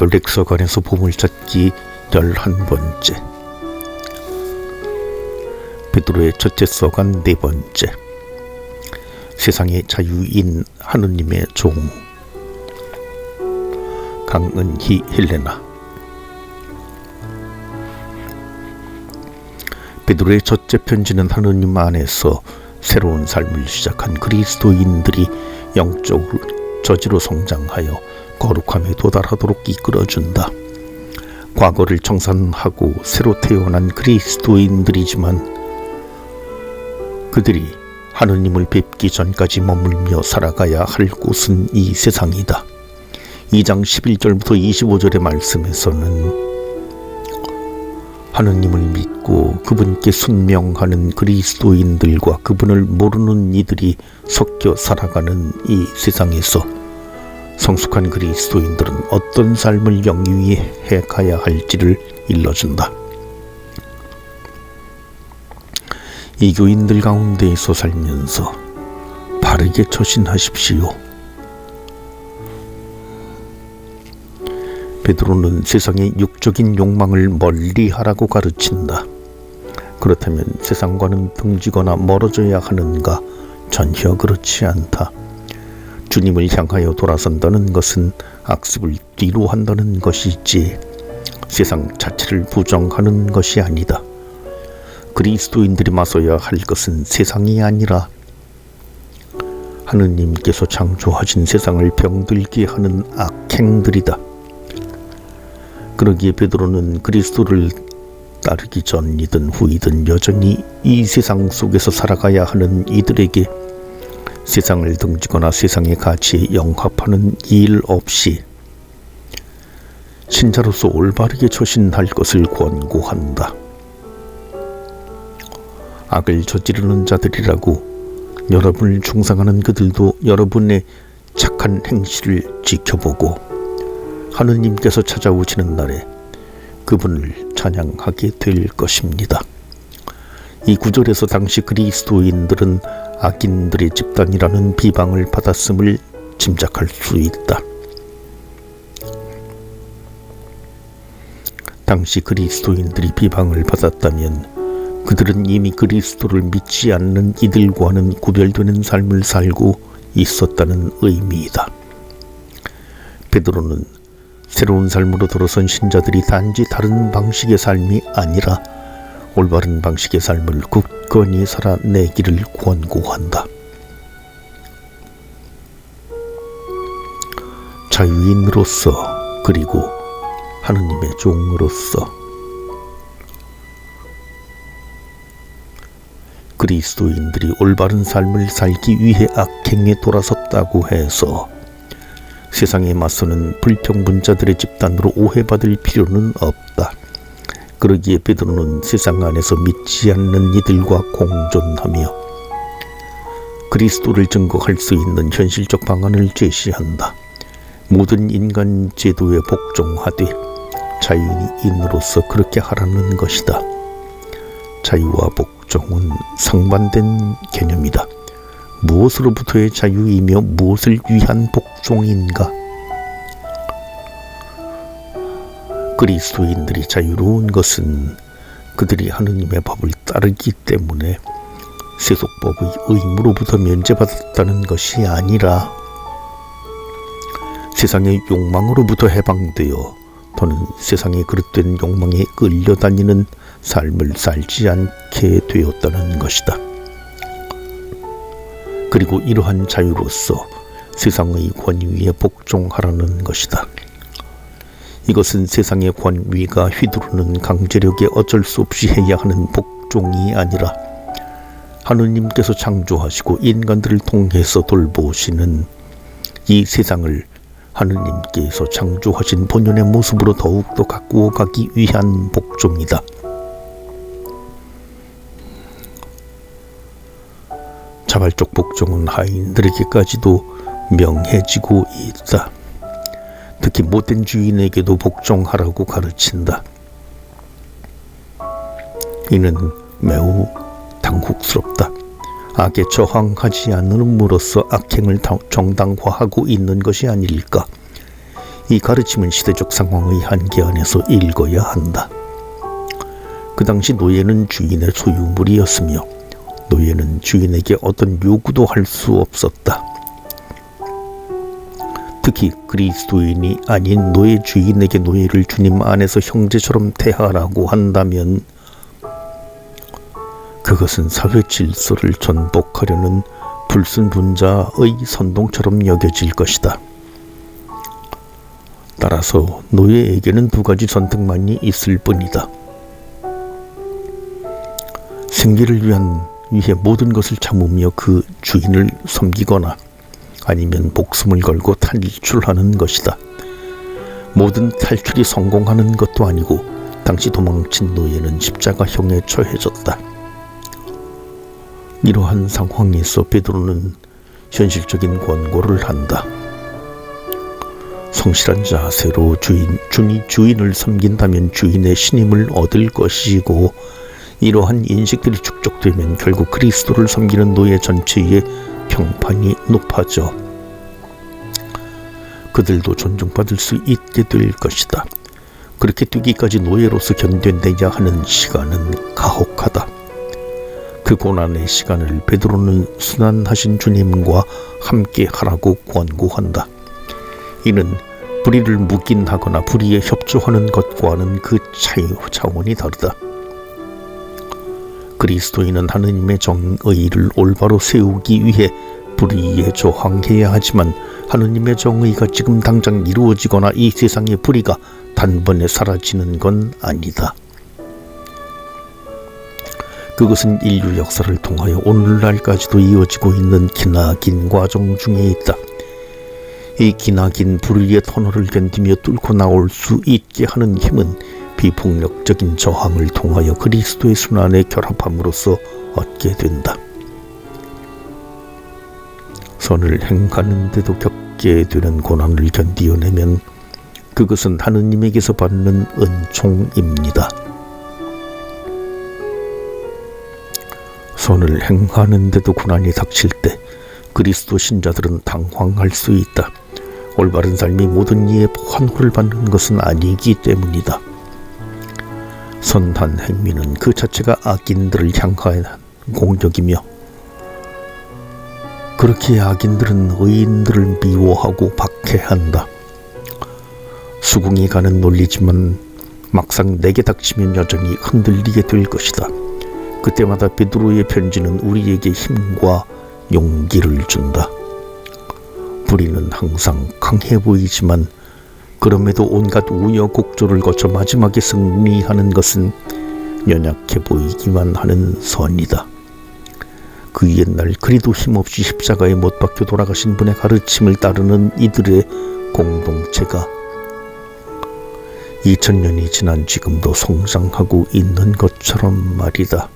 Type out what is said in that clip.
가톨릭서관에서 보물찾기 열한 번째. 베드로의 첫째 서간 네 번째. 세상의 자유인 하느님의 종. 강은희 헬레나. 베드로의 첫째 편지는 하느님 안에서 새로운 삶을 시작한 그리스도인들이 영적으로 저지로 성장하여 거룩함에 도달하도록 이끌어준다. 과거를 청산하고 새로 태어난 그리스도인들이지만 그들이 하느님을 뵙기 전까지 머물며 살아가야 할 곳은 이 세상이다. 2장 11절부터 25절의 말씀에서는 하느님을 믿고 그분께 순명하는 그리스도인들과 그분을 모르는 이들이 섞여 살아가는 이 세상에서 성숙한 그리스도인들은 어떤 삶을 영위해 가야 할지를 일러준다. 이교인들 가운데에서 살면서 바르게 처신하십시오. 베드로는 세상의 육적인 욕망을 멀리하라고 가르친다. 그렇다면 세상과는 등지거나 멀어져야 하는가? 전혀 그렇지 않다. 주님을 향하여 돌아선다는 것은 악습을 뒤로 한다는 것이지 세상 자체를 부정하는 것이 아니다. 그리스도인들이 맞서야 할 것은 세상이 아니라 하느님께서 창조하신 세상을 병들게 하는 악행들이다. 그러기에 베드로는 그리스도를 따르기 전이든 후이든 여전히 이 세상 속에서 살아가야 하는 이들에게 세상을 등지거나 세상의 가치에 영합하는 일 없이 신자로서 올바르게 처신할 것을 권고한다. 악을 저지르는 자들이라고 여러분을 중상하는 그들도 여러분의 착한 행실을 지켜보고 하느님께서 찾아오시는 날에 그분을 찬양하게 될 것입니다. 이 구절에서 당시 그리스도인들은 악인들의 집단이라는 비방을 받았음을 짐작할 수 있다. 당시 그리스도인들이 비방을 받았다면 그들은 이미 그리스도를 믿지 않는 이들과는 구별되는 삶을 살고 있었다는 의미이다. 베드로는 새로운 삶으로 들어선 신자들이 단지 다른 방식의 삶이 아니라 올바른 방식의 삶을 굳건히 살아내기를 권고한다. 자유인으로서 그리고 하느님의 종으로서 그리스도인들이 올바른 삶을 살기 위해 악행에 돌아섰다고 해서 세상에 맞서는 불평분자들의 집단으로 오해받을 필요는 없다. 그러기에 베드로는 세상 안에서 믿지 않는 이들과 공존하며 그리스도를 증거할 수 있는 현실적 방안을 제시한다. 모든 인간 제도에 복종하되 자유인으로서 그렇게 하라는 것이다. 자유와 복종은 상반된 개념이다. 무엇으로부터의 자유이며 무엇을 위한 복종인가? 그리스도인들이 자유로운 것은 그들이 하느님의 법을 따르기 때문에 세속법의 의무로부터 면제받았다는 것이 아니라 세상의 욕망으로부터 해방되어 또는 세상의 그릇된 욕망에 끌려다니는 삶을 살지 않게 되었다는 것이다. 그리고 이러한 자유로서 세상의 권위에 복종하라는 것이다. 이것은 세상의 권위가 휘두르는 강제력에 어쩔 수 없이 해야 하는 복종이 아니라 하느님께서 창조하시고 인간들을 통해서 돌보시는 이 세상을 하느님께서 창조하신 본연의 모습으로 더욱더 가꾸어 가기 위한 복종이다. 자발적 복종은 하인들에게까지도 명해지고 있다. 특히 못된 주인에게도 복종하라고 가르친다. 이는 매우 당혹스럽다. 악에 저항하지 않음으로써 악행을 정당화하고 있는 것이 아닐까. 이 가르침은 시대적 상황의 한계 안에서 읽어야 한다. 그 당시 노예는 주인의 소유물이었으며 노예는 주인에게 어떤 요구도 할 수 없었다. 특히 그리스도인이 아닌 노예 주인에게 노예를 주님 안에서 형제처럼 대하라고 한다면 그것은 사회 질서를 전복하려는 불순분자의 선동처럼 여겨질 것이다. 따라서 노예에게는 두 가지 선택만이 있을 뿐이다. 생계를 위한 위해 모든 것을 참으며 그 주인을 섬기거나 아니면 목숨을 걸고 탈출하는 것이다. 모든 탈출이 성공하는 것도 아니고 당시 도망친 노예는 십자가형에 처해졌다. 이러한 상황에서 베드로는 현실적인 권고를 한다. 성실한 자세로 주인, 주니 주인을 섬긴다면 주인의 신임을 얻을 것이고 이러한 인식들이 축적되면 결국 그리스도를 섬기는 노예 전체의 평판이 높아져 그들도 존중받을 수 있게 될 것이다. 그렇게 뛰기까지 노예로서 견뎌내야 하는 시간은 가혹하다. 그 고난의 시간을 베드로는 순환하신 주님과 함께 하라고 권고한다. 이는 불의를 묵인하거나 불의에 협조하는 것과는 그 차이 차원이 다르다. 그리스도인은 하느님의 정의를 올바로 세우기 위해 불의에 저항해야 하지만 하느님의 정의가 지금 당장 이루어지거나 이 세상의 불의가 단번에 사라지는 건 아니다. 그것은 인류 역사를 통하여 오늘날까지도 이어지고 있는 기나긴 과정 중에 있다. 이 기나긴 불의의 터널을 견디며 뚫고 나올 수 있게 하는 힘은 비폭력적인 저항을 통하여 그리스도의 순환에 결합함으로써 얻게 된다. 선을 행하는데도 겪게 되는 고난을 견디어내면 그것은 하느님에게서 받는 은총입니다. 선을 행하는데도 고난이 닥칠 때 그리스도 신자들은 당황할 수 있다. 올바른 삶이 모든 이의 환호를 받는 것은 아니기 때문이다. 선한 행위는 그 자체가 악인들을 향한 공격이며 그렇게 악인들은 의인들을 미워하고 박해한다. 수긍이 가는 논리지만 막상 내게 닥치면 여전히 흔들리게 될 것이다. 그때마다 베드로의 편지는 우리에게 힘과 용기를 준다. 불의는 항상 강해 보이지만 그럼에도 온갖 우여곡절을 거쳐 마지막에 승리하는 것은 연약해 보이기만 하는 선이다. 그 옛날 그리도 힘없이 십자가에 못 박혀 돌아가신 분의 가르침을 따르는 이들의 공동체가 2000년이 지난 지금도 성장하고 있는 것처럼 말이다.